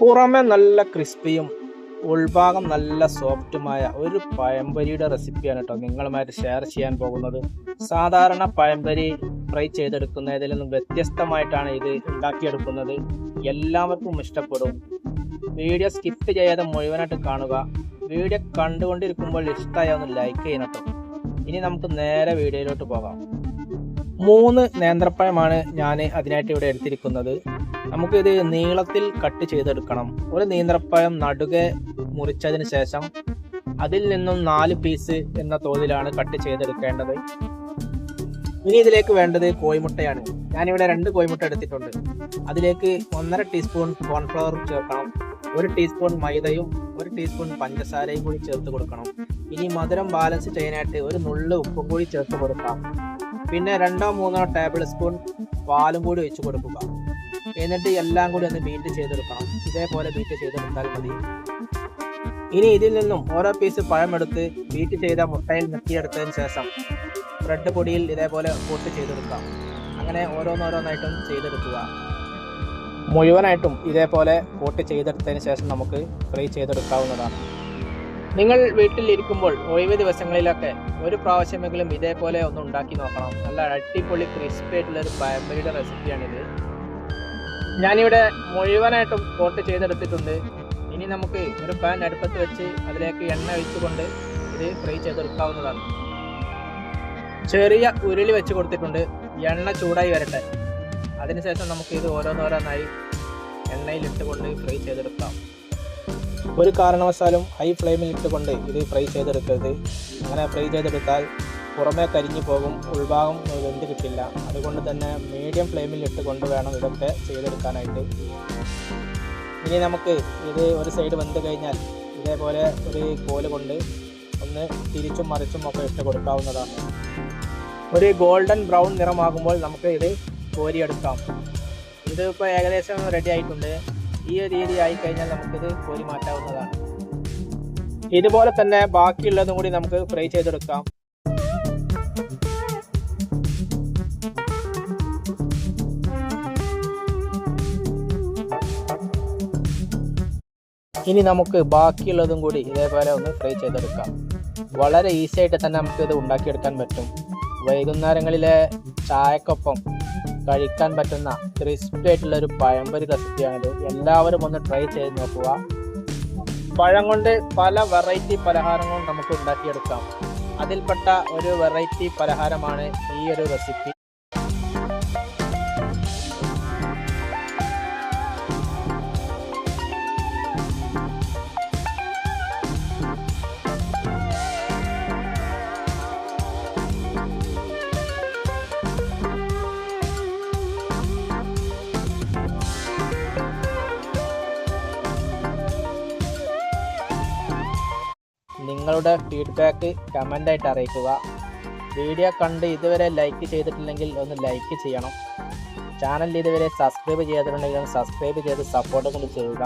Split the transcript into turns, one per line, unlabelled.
പുറമെ നല്ല ക്രിസ്പിയും ഉൾഭാഗം നല്ല സോഫ്റ്റുമായ ഒരു പഴംപരിയുടെ റെസിപ്പിയാണ് കേട്ടോ നിങ്ങളുമായിട്ട് ഷെയർ ചെയ്യാൻ പോകുന്നത്. സാധാരണ പഴംപരി ഫ്രൈ ചെയ്തെടുക്കുന്നതിൽ നിന്നും വ്യത്യസ്തമായിട്ടാണ് ഇത് ഉണ്ടാക്കിയെടുക്കുന്നത്. എല്ലാവർക്കും ഇഷ്ടപ്പെടും. വീഡിയോ സ്കിപ്പ് ചെയ്യാതെ മുഴുവനായിട്ട് കാണുക. വീഡിയോ കണ്ടുകൊണ്ടിരിക്കുമ്പോൾ ഇഷ്ടമായ ഒന്ന് ലൈക്ക് ചെയ്യണം കേട്ടോ ഇനി നമുക്ക് നേരെ വീഡിയോയിലോട്ട് പോകാം. മൂന്ന് നേന്ത്രപ്പഴമാണ് ഞാൻ അതിനായിട്ട് ഇവിടെ എടുത്തിരിക്കുന്നത്. നമുക്കിത് നീളത്തിൽ കട്ട് ചെയ്തെടുക്കണം. ഒരു നീന്തപ്പഴം നടുകെ മുറിച്ചതിന് ശേഷം അതിൽ നിന്നും നാല് പീസ് എന്ന തോതിലാണ് കട്ട് ചെയ്തെടുക്കേണ്ടത്. ഇനി ഇതിലേക്ക് വേണ്ടത് കോഴിമുട്ടയാണ്. ഞാനിവിടെ രണ്ട് കോഴിമുട്ട എടുത്തിട്ടുണ്ട്. അതിലേക്ക് ഒന്നര ടീസ്പൂൺ കോൺഫ്ലവർ ചേർക്കണം. ഒരു ടീസ്പൂൺ മൈദയും ഒരു ടീസ്പൂൺ പഞ്ചസാരയും കൂടി ചേർത്ത് കൊടുക്കണം. ഇനി മധുരം ബാലൻസ് ചെയ്യാനായിട്ട് ഒരു നുള്ള് ഉപ്പും കൂടി ചേർത്ത് കൊടുക്കാം. പിന്നെ രണ്ടോ മൂന്നോ ടേബിൾ സ്പൂൺ പാലും കൂടി ഒഴിച്ച് കൊടുക്കുക. എന്നിട്ട് എല്ലാം കൂടി ഒന്ന് ബീറ്റ് ചെയ്തെടുക്കണം. ഇതേപോലെ ബീറ്റ് ചെയ്തെടുത്താൽ മതി. ഇനി ഇതിൽ നിന്നും ഓരോ പീസ് പഴമെടുത്ത് ബീറ്റ് ചെയ്ത മുട്ടയിൽ നിർത്തിയെടുത്തതിന് ശേഷം ബ്രെഡ് പൊടിയിൽ ഇതേപോലെ കോട്ട് ചെയ്തെടുക്കാം. അങ്ങനെ ഓരോന്നോരോന്നായിട്ടും ചെയ്തെടുക്കുക. മുഴുവനായിട്ടും ഇതേപോലെ കോട്ട് ചെയ്തെടുത്തതിന് ശേഷം നമുക്ക് ഫ്രൈ ചെയ്തെടുക്കാവുന്നതാണ്. നിങ്ങൾ വീട്ടിൽ ഇരിക്കുമ്പോൾ ഒഴിവ് ദിവസങ്ങളിലൊക്കെ ഒരു പ്രാവശ്യമെങ്കിലും ഇതേപോലെ ഒന്ന് ഉണ്ടാക്കി നോക്കണം. നല്ല അടിപൊളി ക്രിസ്പി ആയിട്ടുള്ള ഒരു പഴംപൊരിയുടെ റെസിപ്പിയാണിത് ഞാനിവിടെ മുഴുവനായിട്ടും കോട്ട് ചെയ്തെടുത്തിട്ടുണ്ട്. ഇനി നമുക്ക് ഒരു പാൻ അടുപ്പത്ത് വെച്ച് അതിലേക്ക് എണ്ണ ഒഴിച്ചുകൊണ്ട് ഇത് ഫ്രൈ ചെയ്തെടുക്കാവുന്നതാണ്. ചെറിയ ഉരുളി വെച്ച് കൊടുത്തിട്ടുണ്ട്. എണ്ണ ചൂടായി വരട്ടെ. അതിനുശേഷം നമുക്ക് ഇത് ഓരോന്നോരോന്നായി എണ്ണയിൽ ഇട്ടുകൊണ്ട് ഫ്രൈ ചെയ്തെടുക്കാം. ഒരു കാരണവശാലും ഹൈ ഫ്ലെയിമിൽ ഇട്ടുകൊണ്ട് ഇത് ഫ്രൈ ചെയ്തെടുക്കരുത്. അങ്ങനെ ഫ്രൈ ചെയ്തെടുത്താൽ പുറമേ കരിഞ്ഞു പോകും ഉൾഭാഗം വെന്ത് കിട്ടില്ല. അതുകൊണ്ട് തന്നെ മീഡിയം ഫ്ലെയിമിൽ ഇട്ടുകൊണ്ട് വേണം ഇതൊക്കെ ചെയ്തെടുക്കാനായിട്ട്. ഇനി നമുക്ക് ഇത് ഒരു സൈഡ് വെന്ത് കഴിഞ്ഞാൽ ഇതേപോലെ ഒരു കോൽ കൊണ്ട് ഒന്ന് തിരിച്ചും മറിച്ചും ഒക്കെ ഇട്ട് കൊടുക്കാവുന്നതാണ്. ഒരു ഗോൾഡൻ ബ്രൗൺ നിറമാകുമ്പോൾ നമുക്ക് ഇത് കോരിയെടുക്കാം. ഇതിപ്പോൾ ഏകദേശം റെഡി ആയിട്ടുണ്ട്. ഈ ഒരു രീതി ആയിക്കഴിഞ്ഞാൽ നമുക്കിത് കോരി മാറ്റാവുന്നതാണ്. ഇതുപോലെ തന്നെ ബാക്കിയുള്ളതും കൂടി നമുക്ക് ഫ്രൈ ചെയ്തെടുക്കാം. ഇനി നമുക്ക് ബാക്കിയുള്ളതും കൂടി ഇതേപോലെ ഒന്ന് ഫ്രൈ ചെയ്തെടുക്കാം. വളരെ ഈസി ആയിട്ട് തന്നെ നമുക്ക് ഇത് ഉണ്ടാക്കിയെടുക്കാൻ പറ്റും. വൈകുന്നേരങ്ങളിലെ ചായക്കൊപ്പം കഴിക്കാൻ പറ്റുന്ന ക്രിസ്പി ആയിട്ടുള്ള ഒരു പഴംപൊരി റെസിപ്പിയാണിത് എല്ലാവരും ഒന്ന് ട്രൈ ചെയ്ത് നോക്കുക. പഴം കൊണ്ട് പല വെറൈറ്റി പലഹാരങ്ങളും നമുക്ക് ഉണ്ടാക്കിയെടുക്കാം. അതിൽപ്പെട്ട ഒരു വെറൈറ്റി പലഹാരമാണ് ഈ ഒരു റെസിപ്പി നിങ്ങളുടെ ഫീഡ്ബാക്ക് കമന്റായിട്ട് അറിയിക്കുക. വീഡിയോ കണ്ട് ഇതുവരെ ലൈക്ക് ചെയ്തിട്ടില്ലെങ്കിൽ ഒന്ന് ലൈക്ക് ചെയ്യണം. ചാനൽ ഇതുവരെ സബ്സ്ക്രൈബ് ചെയ്തിട്ടുണ്ടെങ്കിൽ സബ്സ്ക്രൈബ് ചെയ്ത് സപ്പോർട്ട് കൊണ്ട് ചെയ്യുക.